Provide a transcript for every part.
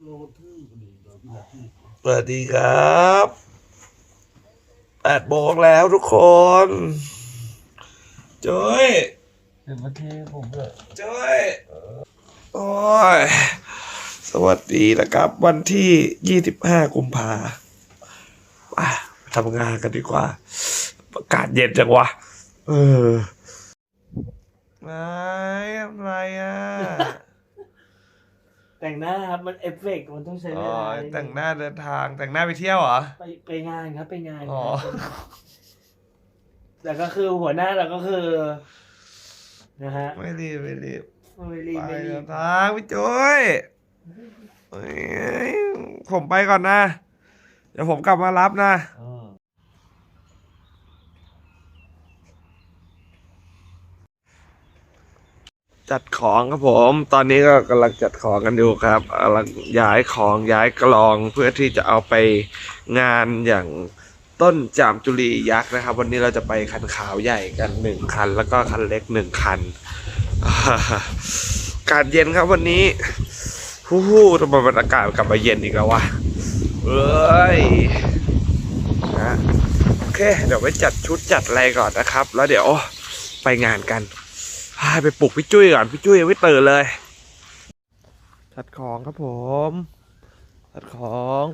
สวัสดีครับแปดโมงแล้วทุกคนจ้อยเป็นประเทศผมเลยจ้อยโอ้ย สวัสดีนะครับ วันที่ยี่สิบห้ากุมภาไปทำงานกันดีกว่า อากาศเย็นจังวะ เออไอ้ทำไรอะ แต่งหน้าครับมันเอฟเฟกต์มันต้องใช้เวอ๋อลาแต่งหน้าเดินทางแต่งหน้าไปเที่ยวเหรอ ไปไปงานครับไปงานอ๋อครับแต่ก็คือหัวหน้าเราก็คือนะฮะไม่รีบไม่รีบไม่รีบไปไม่รีเดิบนทางพี่จุ้ยเอ้ยผมไปก่อนนะ เดี๋ยวผมกลับมารับนะอืม จัดของครับผม ตอนนี้ก็กำลังจัดของกันอยู่ครับกำลังย้ายของย้ายกลองเพื่อที่จะเอาไปงานอย่างต้นจามจุลียักษ์นะครับ วันนี้เราจะไปคันขาวใหญ่กันหนึ่งคัน แล้วก็คันเล็กหนึ่งคันอากาศเย็นครับวันนี้ฮู้ฮู้ทำไมบรรยากาศกลับมาเย็นอีกแล้ววะเอ้ยนะโอเค เดี๋ยวไปจัดชุดจัดอะไรก่อนนะครับ แล้วเดี๋ยวไปงานกัน ไปปลุกพี่จุ้ยก่อน พี่จุ้ยยังไม่ตื่นเลยจัดของครับผมจัดของ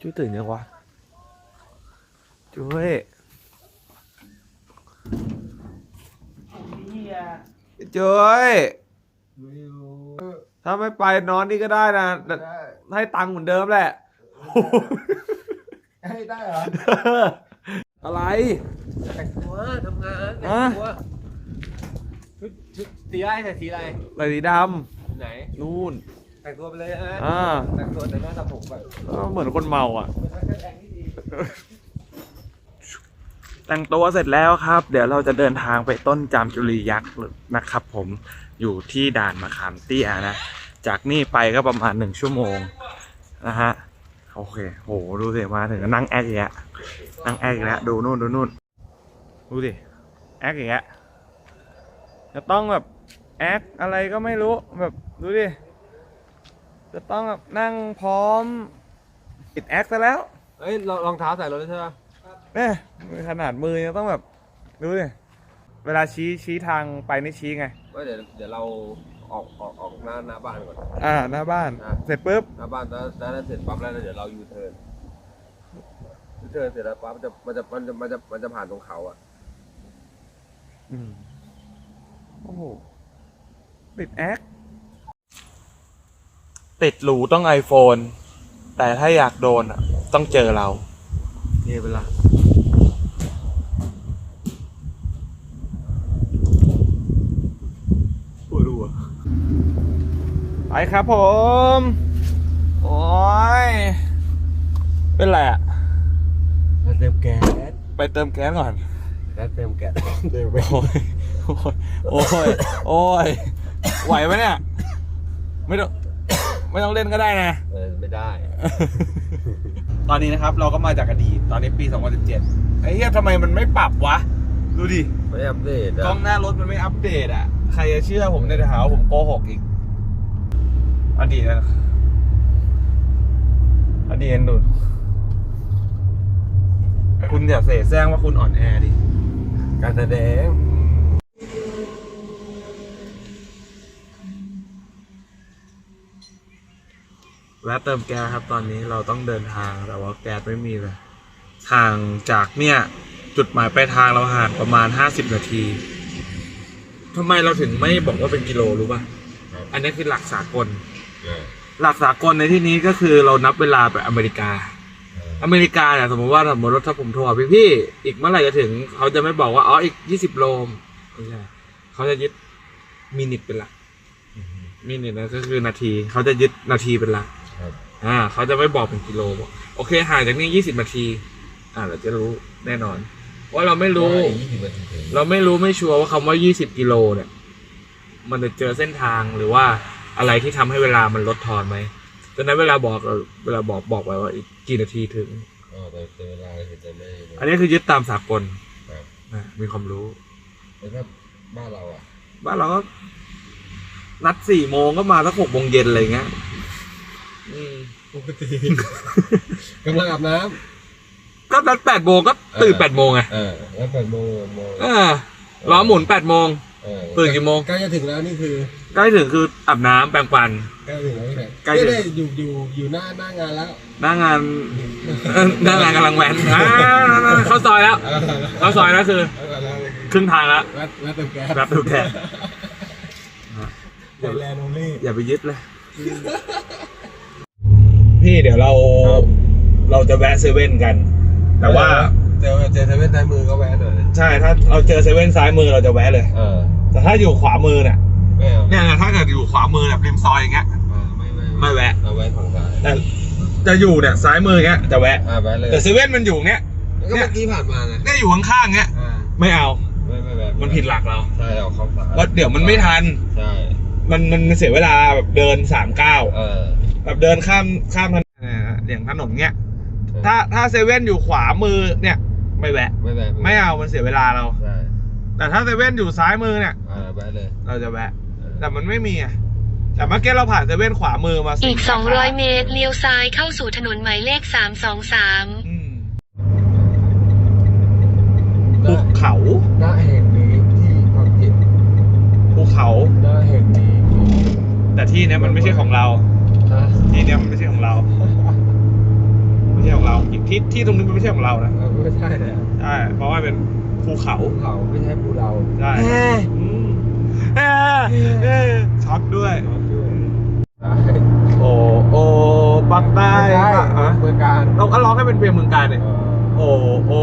จุ้ยตื่นยังวะจุ้ยเฮียพี่จุ้ยถ้าไม่ไปนอนนี่ก็ได้นะแต่ให้ตังค์เหมือนเดิมแหละ ให้ได้เหรอ อะไรแต่งตัวทำงานแต่อะงตัว ชุดชุดสีอะไรใส่สีอะไรใส่สีดไหนำนู่น แต่งตัวไปเลยนะอ่า แต่งตัวแต่งหน้าทำผมแบบก็เหมือนคนเมาอะแต่งที่ดีแต่งตัวเสร็จแล้วครับ เดี๋ยวเราจะเดินทางไปต้นจามจุลียักษ์นะครับ ผมอยู่ที่ด่านมะขามเตี้ยนะ จากนี่ไปก็ประมาณหนึ่งชั่วโมงนะฮะโอเคโหดูสิมาถึงก็นั่งแอคอีกแล้วนั่งแอคอีกแล้วดูนู่นดูนู่นดูดิแอคอีกแล้ว จะต้องแบบแอคอะไรก็ไม่รู้แบบดูดิ จะต้องแบบนั่งพร้อมติดแอคซะแล้วเอ้ยรองรองเท้าใส่รถได้ใช่ปะเนี่ยขนาดมือยังต้องแบบดูดิ เวลาชี้ชี้ทางไปนี่ชี้ไงว่าเดี๋ยวเดี๋ยวเราออกออกออกหน้าหน้าบ้านก่อน อ่าหน้าบ้าน อะ เสร็จปุ๊บ หน้าบ้านแล้วแล้วเสร็จปั๊บแล้วเดี๋ยวเรายูเทิร์นยูเทิร์นเสร็จแล้วปั๊บมันจะมันจะมันจะมันจะมันจะผ่านตรงเขาอะอืม โอ้โห ติดแอค ติดหรูต้อง iPhone แต่ถ้าอยากโดนอะต้องเจอเรานี่เวลา ปวดหัวไปครับผม โอ้ย เป็นไรอะเติมแก๊สไปเติมแก๊สก่อน แล้วเติมแก๊ส เติมไปโอ้ ยโอ้ยโอ้ยไหวไหมเนี่ย ไม่ต้องไม่ต้องเล่นก็ได้นะ เออไม่ได้ ตอนนี้นะครับเราก็มาจากอดีตตอนนี้ปี 2017ไอ้เหี้ยทำไมมันไม่ปรับวะ ดูดิ ไม่อัปเดตกล้องหน้ารถมันไม่อัปเดตอะ ใครจะเชื่อผมในยจะหาว่าผมโกหกอีก อดีตนะอดีตดู คุณอย่าเสแสร้งว่าคุณอ่อนแอดิ การแสดง วะเติมแก๊สครับ ตอนนี้เราต้องเดินทางแต่ว่าแก๊สไม่มีเลยห่างจากเนี่ย จุดหมายปลายทางเราห่างประมาณห้าสิบนาทีทำไมเราถึงไม่บอกว่าเป็นกิโลรู้ป่ะอันนี้คือหลักสากลหลักสากลในที่นี้ก็คือเรานับเวลาแบบอเมริกา อเมริกาเนี่ยสมมติว่าสมมติว่าถ้าผมโทรหาพี่พี่อีกเมื่อไหร่จะถึง เขาจะไม่บอกว่าอ๋ออีกยี่สิบโลไม่ใช่เขาจะยึดมินิทเป็นหลักมินิทนะก็คือนาที เขาจะยึดนาทีเป็นหลัก อ่าเขาจะไม่บอกเป็นกิโลบอกโอเคห่างจากนี้ยี่สิบนาที อ่าเราจะรู้แน่นอนว่าเราไม่รู้ยี่สิบนาทีถึงเราไม่รู้ไม่ชัวร์ว่าคำว่ายี่สิบกิโลเนี่ย มันจะเจอเส้นทางหรือว่าอะไรที่ทำให้เวลามันลดทอนไหมดังนั้นเวลาบอกเราเวลาบอกบอกไว้ว่าอีกกี่นาทีถึงอ๋อแต่แต่เวลาเห็นจะไม่อันนี้คือยึดตามสากลครับนะมีความรู้แต่ถ้าบ้านเราอะ บ้านเราก็นัดสี่โมงก็มาสักหกโมงเย็นอะไรเงี้ย อืปกติ กำลังอาบน้ก็นัดแปดโมงก็ตื่นแปดโมงไงำเออแล้วแปดโมงแปดโมงเออล้อหมุนแปดโมง เออตื่นกี่โมง ใกล้จะถึงแล้วนี่คือใกล้ถึงคืออาบน้ำแปรงฟัน ใกล้ถึงแล้วนี่แหละใกล้ถึงเนี่ยอยู่อยู่อยู่หน้าหน้างานแล้วหน้างานเอ่อหน้างานกำลังแว้นอ่าเข้าซอยแล้วเออเข้าซอยแล้วคือ แล้วแล้วครึ่งทางแล้วแวะแวะเติมแก๊สแวะเติมแก๊ส ไทยแลนด์โอลี่อย่าไปยึดเลย พี่เดี๋ยวเราเราจะแวะเซเว่นกัน แต่ว่าเจอเจอเซเว่นใต้มือก็แวะหน่อยใช่ถ้าเราเจอเซเว่นซ้ายมือเราจะแวะเลย เออแต่ถ้าอยู่ขวามือเนี่ยไม่เอาเนี่ยถ้าเกิดอยู่ขวามือแบบริมซอยอย่างเงี้ยเออไม่ไม่ไม่แวะ เอาแวะฝั่งซ้ายแต่จะอยู่เนี่ยซ้ายมืออย่างเงี้ยจะแวะ อ่าแวะเลยแต่เซเว่นมันอยู่เงี้ยก็เมื่อกี้ผ่านมาไงเนี่ยอยู่ข้างๆเงี้ย อ่าไม่เอา ไม่ไม่แวะมันผิดหลักเราใช่เอาเข้าซ้ายว่าเดี๋ยวมันไม่ทัน ใช่มันมันเสียเวลาแบบเดินสามเก้าเออ แบบเดินข้ามข้ามถนนอย่างถนนเงี้ย ถ้าถ้าเซเว่นอยู่ขวามือเนี่ย ไม่แวะ ไม่แวะไม่เอามันเสียเวลาเรา ใช่ แต่ถ้าเซเว่นอยู่ซ้ายมือเนี่ยอ่าแวะเลย เราจะแวะ แต่มันไม่มีอะแต่เมื่อกี้เราผ่านเซเว่นขวามือมาอีกสาขา200 เมตร เลี้ยวซ้ายเข้าสู่ถนนหมายเลข 323อืมภูเขาหน้าแห่งนี้ที่พังจิตภูเขาหน้าแห่งนี้ แต่ที่เนี้ยมันไม่ใช่ของเรานะ ที่เนี้ยมันไม่ใช่ของเรา ไม่ใช่ของเราที่ที่ตรงนี้มันไม่ใช่ของเรานะเออไม่ใช่เลยใช่เพราะว่าเป็นภูเขาภูเขาไม่ใช่ภูเราใช่อืมเอ้ยเอ้ยช็อตด้วย โอ้โอ้ปักใต้ใช่ปะฮะเมืองการเราก็ร้องให้เป็นเพลงเมืองการเลยโอ้โอ้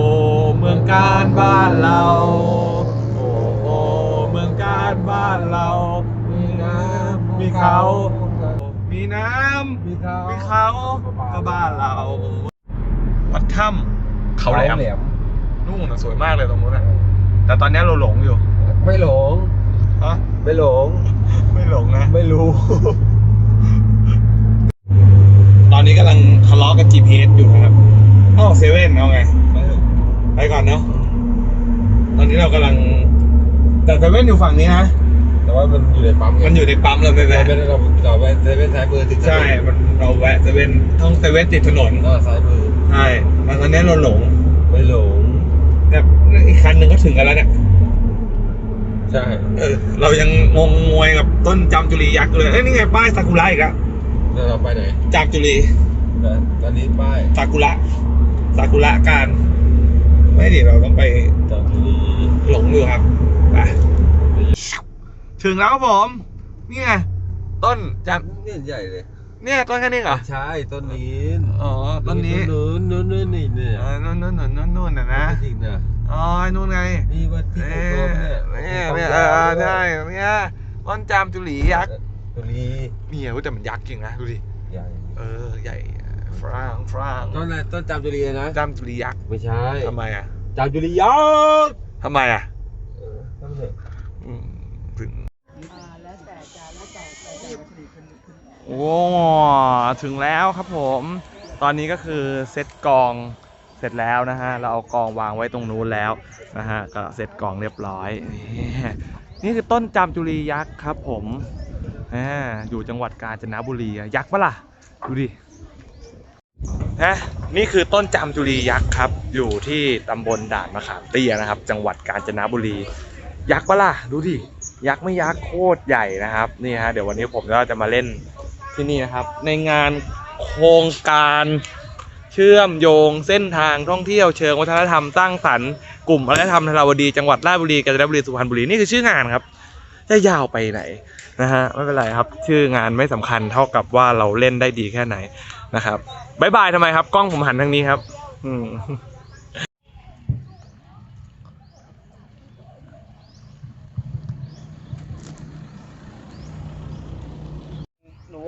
เมืองการบ้านเรา โอ้โอ้เมืองการบ้านเรา มีน้ำมีเขา มีน้ำมีเขามีเขาก็บ้านเรา วัดถ้ำเขาแหลมแหลมนู่นน่ะสวยมากเลยตรงนู้นน่ะแต่ตอนนี้เราหลงอยู่ไม่หลงฮะไม่หลง ไม่หลงนะ ไม่รู้ ตอนนี้กำลังทะเลาะกับ GPS อยู่นะครับอ้าวเซเว่นเอาไง ไปก่อนเนาะตอนนี้เรากำลัง แต่เซเว่นอยู่ฝั่งนี้นะ แต่ว่ามันอยู่ในปั๊มไงมันอยู่ในปั๊มเราไปเราแวะไม่ได้เราเราไปเซเว่นซ้ายมือติดถนนใช่มันเราแวะเซเว่นท่องเซเว่นติดถนนอ่าซ้ายมือใช่แต่ตอนนี้เราหลงไม่หลงแต่อีกคันหนึ่งก็ถึงกันแล้วเนี่ยใช่เออเรายังงงงวยกับต้นจามจุรียักษ์เลยเอ้ยนี่ไงป้ายซากุระอีกแล้วแล้วเราไปไหนจามจุรีแต่ตอนนี้ป้ายซากุระซากุระการไม่ดิเราต้องไปจอมจุรีหลงอยู่ครับไป ถึงแล้วครับผม นี่ไงต้นจามเนี่ยใหญ่เลยเนี่ยต้นแค่นี้เหรอ ใช่ต้นนี้อ๋อต้นนี้นู้นนู้นนู้นนี่เนี่ยเออนู่นนู่นนู่นนู่นนู่นนะนะจริงนะอ๋อไอ้นู่นไงนี่ว่าที่เอโตอๆเนี่ยเนี่ยเนี่ยเออเออใช่เนี่ยต้นจามจุลียักษ์ตัวนี้เนี่ยเว้ยแต่มันยักษ์จริงนะดูดิใหญ่เออใหญ่ฟรางฟรางต้นอะไรต้นจามจุรีนะจามจุลียักษ์ไม่ใช่ทำไมอะจามจุรียักษ์ทำไมอะเออตั้งเถอะอืมถึง โอ้ถึงแล้วครับผม ตอนนี้ก็คือเซตกองเสร็จแล้วนะฮะ เราเอากองวางไว้ตรงนู้นแล้วนะฮะ ก็เสร็จกองเรียบร้อย นี่คือต้นจามจุรียักษ์ครับผมอ่าอยู่จังหวัดกาญจนบุรียักษ์ปะล่ะ ดูดินะนี่คือต้นจามจุรียักษ์ครับ อยู่ที่ตำบลด่านมะขามเตี้ยนะครับ จังหวัดกาญจนบุรี ยักษ์ปะล่ะ ดูดิ ยักษ์ไม่ยักษ์โคตรใหญ่นะครับ นี่ฮะ เดี๋ยววันนี้ผมก็จะมาเล่น ที่นี่นะครับ ในงานโครงการเชื่อมโยงเส้นทางท่องเที่ยวเชิงวัฒนธรรมสร้างสรรค์กลุ่มวัฒนธรรมธาราวดีจังหวัดราชบุรีกาญจนบุรีสุพรรณบุรีนี่คือชื่องานครับ จะยาวไปไหนนะฮะไม่เป็นไรครับ ชื่องานไม่สำคัญเท่ากับว่าเราเล่นได้ดีแค่ไหนนะครับบายบายทำไมครับ กล้องผมหันทางนี้ครับ อืม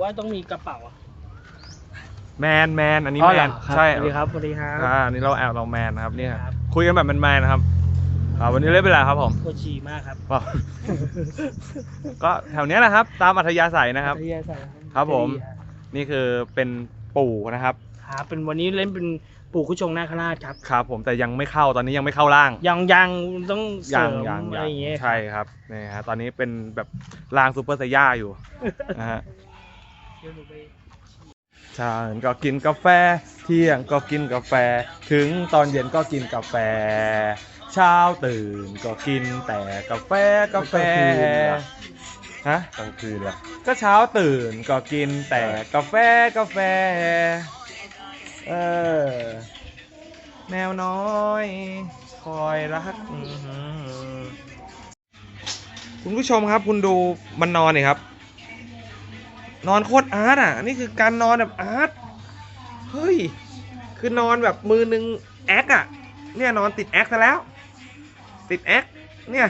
ว่าต้องมีกระเป๋าอะแมนแมนอันนี้อ๋อแมเหรอนครับใช่สวัสดีครับสวัสดีครับอ่าอันนี้เราแอบเราแมนนะครับเนี่ยครับคุยกันแบบแมนๆนะครับอ่าวันนี้เล่นเป็นไรครับผมปวดฉี่มากครับก็ก็แถวเนี้ยแหละครับ ตามอัธยาศัยนะครับพัทยาใส่ครับผมนี่คือเป็นปู่นะครับครับเป็นวันนี้เล่นเป็นปู่คุชงนาคราชครับครับ ผมแต่ยังไม่เข้าตอนนี้ยังไม่เข้าร่าง ยังยังต้องเสยัริงมยังอะไรอย่างเงี้ยใช่ครับนี่ฮะตอนนี้เป็นแบบร่างซูเปอร์ไซย่าอยู่นะฮะ เดี๋ยวหนูไปเช้าก็กินกาแฟ เที่ยงก็กินกาแฟ ถึงตอนเย็นก็กินกาแฟ เช้าตื่นก็กินแต่กาแฟกาแฟฮะกลางคืนล่ะก็เช้าตื่นก็กินแต่กาแฟกาแฟ เออแมวน้อย คอยรักอื้อหือคุณผู้ชมครับคุณดูมันนอนนี่ครับ นอนโคตรอาร์ตอะนี่คือการนอนแบบอาร์ตเฮ้ย คือนอนแบบมือนึงแอคอะ เนี่ยนอนติดแอคซะแล้ว ติดแอคเนี่ย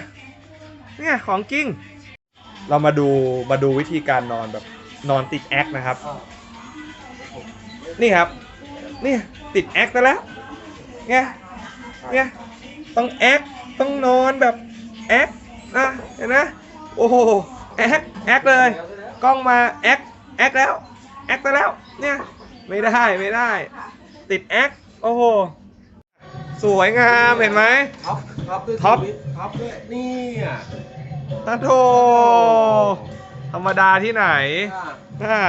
เนี่ยของจริง เรามาดูมาดูวิธีการนอนแบบนอนติดแอคนะครับ นี่ครับ นี่ติดแอคซะแล้วเนี่ยเนี่ยต้องแอคต้องนอนแบบแอคนะเห็นไหมโอ้โหแอคแอคเลย กล้องมาแอคแอคแล้วแอคไปแล้วเนี่ยไม่ได้ไม่ได้ ติดแอคโอ้โหสวยงามเห็นไหมท็อปท็อปด้วยท็อปชีวิตท็อปด้วยนี่อะตาโถธรรมดาที่ไหนอ่า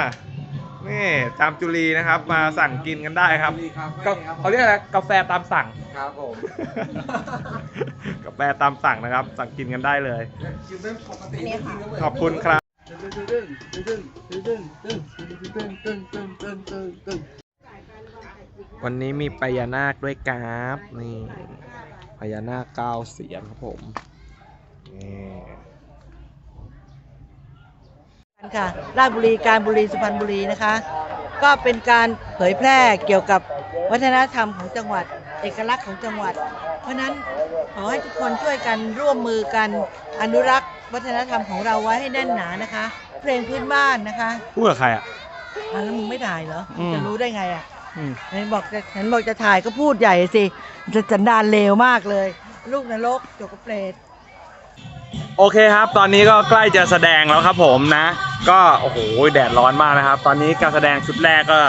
นี่จามจุรีนะครับ มาสั่งกินกันได้ครับมีคาก็เฟ่ครับเขาเรียกอะไรกาแฟตามสั่งครับผมกาแฟตามสั่งนะครับ สั่งกินกันได้เลยคิวเป็นปกติไม่กินก็เหมืนขอบคุณครับ วันนี้มีพญานาคด้วยครับนี่พญานาคเก้าเสียนครับผมนี่ค่ะราชบุรีการบุรีสุพรรณบุรีนะคะ ก็เป็นการเผยแพร่เกี่ยวกับวัฒนธรรมของจังหวัด เอกลักษณ์ของจังหวัด เพราะฉะนั้นขอให้ทุกคนช่วยกันร่วมมือกันอนุรักษ์ วัฒนธรรมของเราไว้ให้แน่นหนานะคะ เพลงพื้นบ้านนะคะพูดกับใครอะ อะแล้วมึงไม่ถ่ายเหรออืมจะรู้ได้ไงอะอืมเห็นบอกจะเห็นบอกจะถ่ายก็พูดใหญ่สิจะสันดานเลวมากเลย ลูกนรกจกกระเปรต โอเคครับ ตอนนี้ก็ใกล้จะแสดงแล้วครับผมนะ ก็โอ้โหแดดร้อนมากนะครับ ตอนนี้การแสดงชุดแรกก็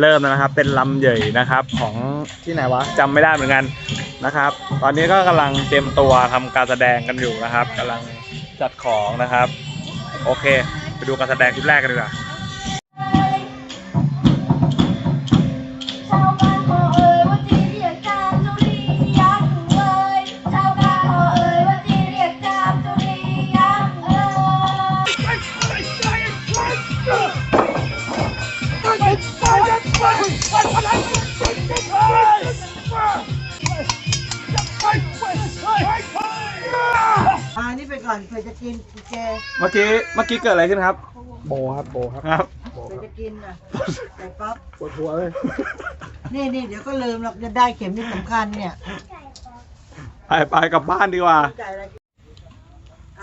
เริ่มแล้วนะครับ เป็นลำเหยยนะครับของที่ไหนวะจำไม่ได้เหมือนกันนะครับ ตอนนี้ก็กำลังเตรียมตัวทำการแสดงกันอยู่นะครับกำลัง จัดของนะครับ โอเค ไปดูการแสดงชุดแรกกันดีกว่า เมื่อกี้เกิดอะไรขึ้นครับ โบครับโบครับครับเผื่อจะกินอะไก่ป๊อปปวดหัวเลยนี่นี่เดี๋ยวก็ลืมหรอกจะได้เข็มที่สำคัญเนี่ยไปไปกลับบ้านดีกว่าจ่ายอะไร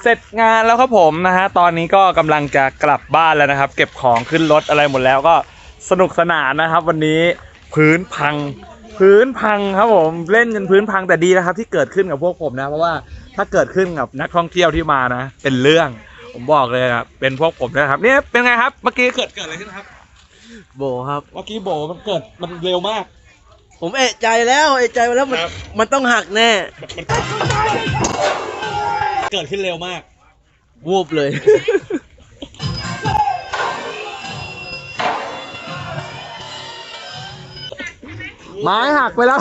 เสร็จงานแล้วครับผมนะฮะตอนนี้ก็กำลังจะกลับบ้านแล้วนะครับ เก็บของขึ้นรถอะไรหมดแล้วก็สนุกสนานนะครับ วันนี้พื้นพัง พื้นพังครับผมเล่นจนพื้นพังแต่ดีนะครับ ที่เกิดขึ้นกับพวกผมนะ เพราะว่าถ้าเกิดขึ้นกับนักท่องเที่ยวที่มานะ เป็นเรื่อง ผมบอกเลยครับเป็นพวกผมนะครับ เนี่ยเป็นไงครับ เมื่อกี้เกิดเกิดอะไรขึ้นครับ โบครับ เมื่อกี้โบมันเกิดมันเร็วมาก ผมเอะใจแล้วเอะใจแล้วมันครับ มันต้องหักแน่เกิดขึ้นเร็วมาก วูบเลย ไม้หักไปแล้ว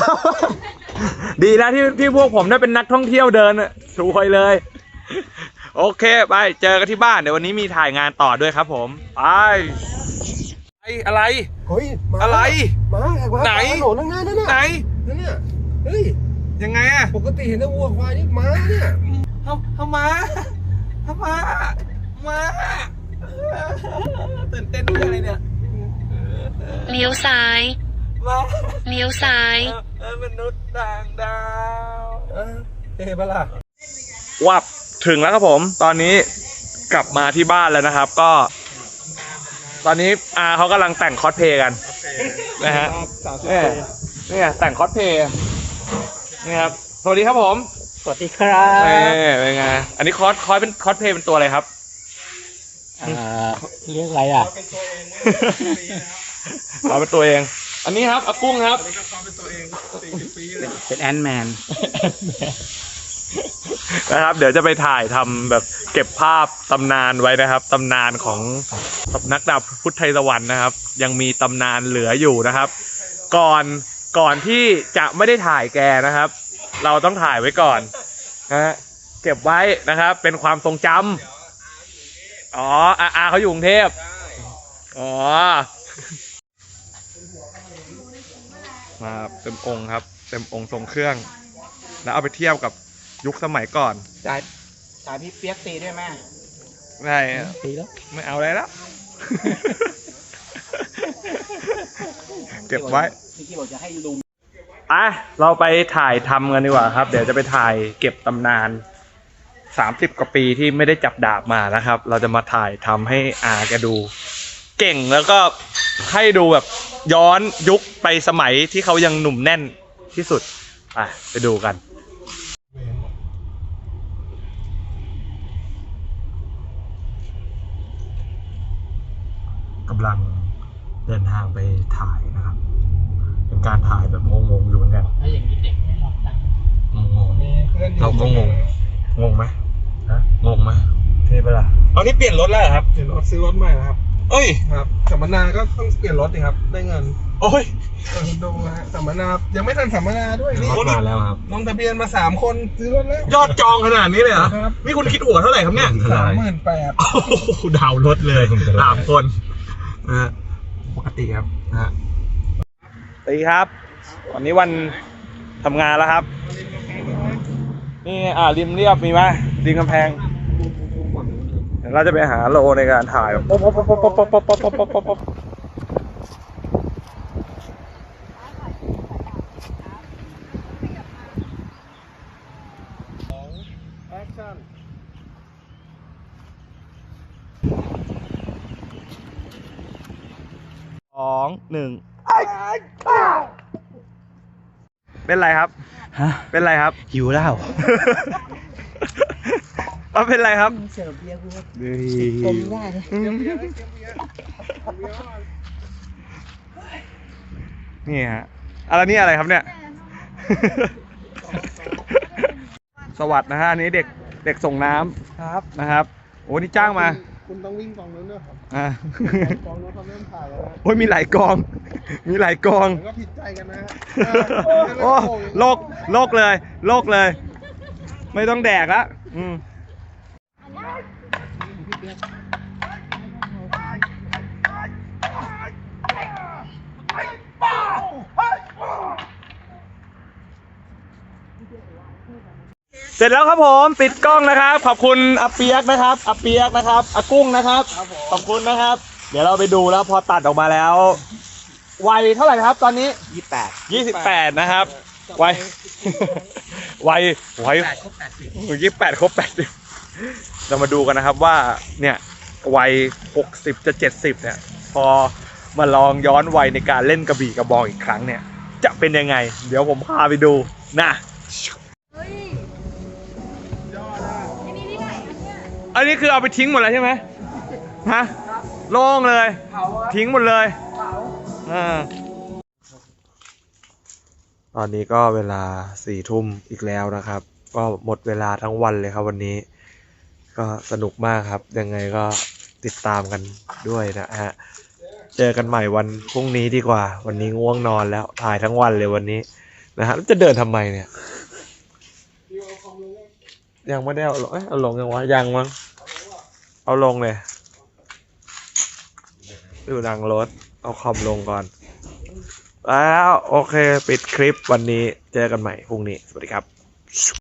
ดีนะที่ที่พวกผมได้เป็นนักท่องเที่ยวเดินอะช่วยเลย โอเคไปเจอกันที่บ้านเดี๋ยววันนี้มีถ่ายงานต่อด้วยครับผมไปไออะไร เฮ้ยมาอะไร มามาไหนถนนนั่งหน้านั่นน่ะไหนนั่นน่ะเฮ้ยยังไงอะปกติเห็นแต่วัวควายนี่ม้าเนี่ยทำทำมาทำมามาตื่นเต้นด้วยอะไรเนี่ยเลี้ยวซ้ายมาเลี้ยวซ้ายเออมนุษย์ต่างดาวเออเท่ปะล่ะวับ ถึงแล้วครับผม ตอนนี้กลับมาที่บ้านแล้วนะครับ ก็ ตอนนี้อาเขากำลังแต่งคอสเพลย์กันนะฮะเนี่ยเนี่ยแต่งคอสเพลย์นี่ครับ สวัสดีครับผมสวัสดีครับเอ้เป็นไงอันนี้คอสคอสเป็นคอสเพลย์เป็นตัวอะไรครับอ่าเรียกอะไรอะเอาเป็นตัวเอง อันนี้ครับอากุ้งครับเป็นแอนแมน นะครับ เดี๋ยวจะไปถ่ายทำแบบเก็บภาพตำนานไว้นะครับตำนานของสำนักดาบพุทธไทยสวรรค์นะครับ ยังมีตำนานเหลืออยู่นะครับ ก่อนก่อนที่จะไม่ได้ถ่ายแกนะครับ เราต้องถ่ายไว้ก่อนนะฮะเก็บไว้นะครับ เป็นความทรงจำอ๋ออาอาเขาอยู่กรุงเทพอ๋อมาเต็มองค์ครับ เต็มองค์ทรงเครื่อง แล้วเอาไปเทียบกับ ยุคสมัยก่อนจ่ายจ่ายพี่เปียกตีด้วยแม่ไม่ตีแล้วไม่เอาอะไรแล้ว เก็บไว้พี่กี้บอกจะให้ลุงอะเราไปถ่ายทำกันดีกว่าครับ เดี๋ยวจะไปถ่ายเก็บตำนานสามสิบกว่าปีที่ไม่ได้จับดาบมานะครับ เราจะมาถ่ายทำให้อาแกดู เก่งแล้วก็ให้ดูแบบย้อนยุคไปสมัยที่เขายังหนุ่มแน่นที่สุด อะ ไปดูกัน กำลังเดินทางไปถ่ายนะครับ เป็นการถ่ายแบบงงๆอยู่เหมือนกันถ้าอย่างนี้เด็กไม่รับตังค์งงๆเราก็งงงงไหมฮะงงไหมเท่ปะล่ะเอานี่เปลี่ยนรถแล้วเหรอครับเปลี่ยนรถซื้อรถใหม่นะครับ เอ้ย ครับสัมมนาก็ต้องเปลี่ยนรถดิครับ ได้เงินโอ้ย เออดูนะฮะสัมมนายังไม่ทันสัมมนาด้วยนี่รถมาแล้วครับ ลงทะเบียนมาสามคนซื้อรถแล้ว ยอดจองขนาดนี้เลยเหรอครับ นี่คุณคิดหัวเท่าไหร่ครับเนี่ย สามหมื่นแปดโอ้โหดาวรถเลยสามคน นะฮะปกติครับนะฮะตีครับ วันนี้วันทำงานแล้วครับ นี่อ่าริมเรียบมีไหมริมกำแพงเดี๋ยวเราจะไปหาโลในการถ่ายป๊อปป๊อปป๊อปป๊อปป๊อปป๊อปป๊อปป๊อปป๊อปป๊อปป๊อปสอง หนึ่งเป็นไรครับ ฮะเป็นไรครับ หิวแล้วว่าเป็นไรครับ เสิร์ฟเบียร์กูนี่กลมได้เลยนี่ฮะอะไรนี่อะไรครับเนี่ย สวัสดนะฮะอันนี้เด็กเด็กส่งน้ำครับนะครับ โอ้นี่จ้างมา คุณต้องวิ่งกองนู้นด้วยครับอ่า กองนู้นเขาเริ่มถ่ายแล้วนะโอ้ยมีหลายกอง มีหลายกองผมก็ผิดใจกันนะฮะโอ้โลกโลกเลย โลกเลย ไม่ต้องแดกละอืมเส ร็จแล้วครับผมปิดกล้องนะครับ ขอบคุณอาเปียกนะครับอาเปียกนะครับอากุ้งนะครับ ขอบคุณนะครับ เดี๋ยวเราไปดูแล้วพอตัดออกมาแล้ว วัยเท่าไหร่ครับ ตอนนี้ยี่แปดยี่สิบแปดนะครับ วัย วัยวัยครบแปดสิบยี่สิบแปดครบแปดสิบเรามาดูกันนะครับว่าเนี่ยวัยหกสิบจะเจ็ดสิบเนี่ย พอมาลองย้อนวัยในการเล่นกระบี่กระบองอีกครั้งเนี่ย จะเป็นยังไง เดี๋ยวผมพาไปดูนะ อันนี้คือเอาไปทิ้งหมดแล้วใช่ไหมฮะโล่งเลยทิ้งหมดเลยอ่าตอนนี้ก็เวลาสี่ทุ่มอีกแล้วนะครับ ก็หมดเวลาทั้งวันเลยครับวันนี้ ก็สนุกมากครับ ยังไงก็ติดตามกันด้วยนะฮะ เจอกันใหม่วันพรุ่งนี้ดีกว่า วันนี้ง่วงนอนแล้วถ่ายทั้งวันเลยวันนี้นะฮะแล้วจะเดินทำไมเนี่ย ยังไม่ได้เอาลงเอ้ยเอาลงยังวะยังมั้ง เอาลงเลย ดูดังรถ เอาคอมลงก่อน แล้ว โอเค ปิดคลิปวันนี้ เจอกันใหม่พรุ่งนี้ สวัสดีครับ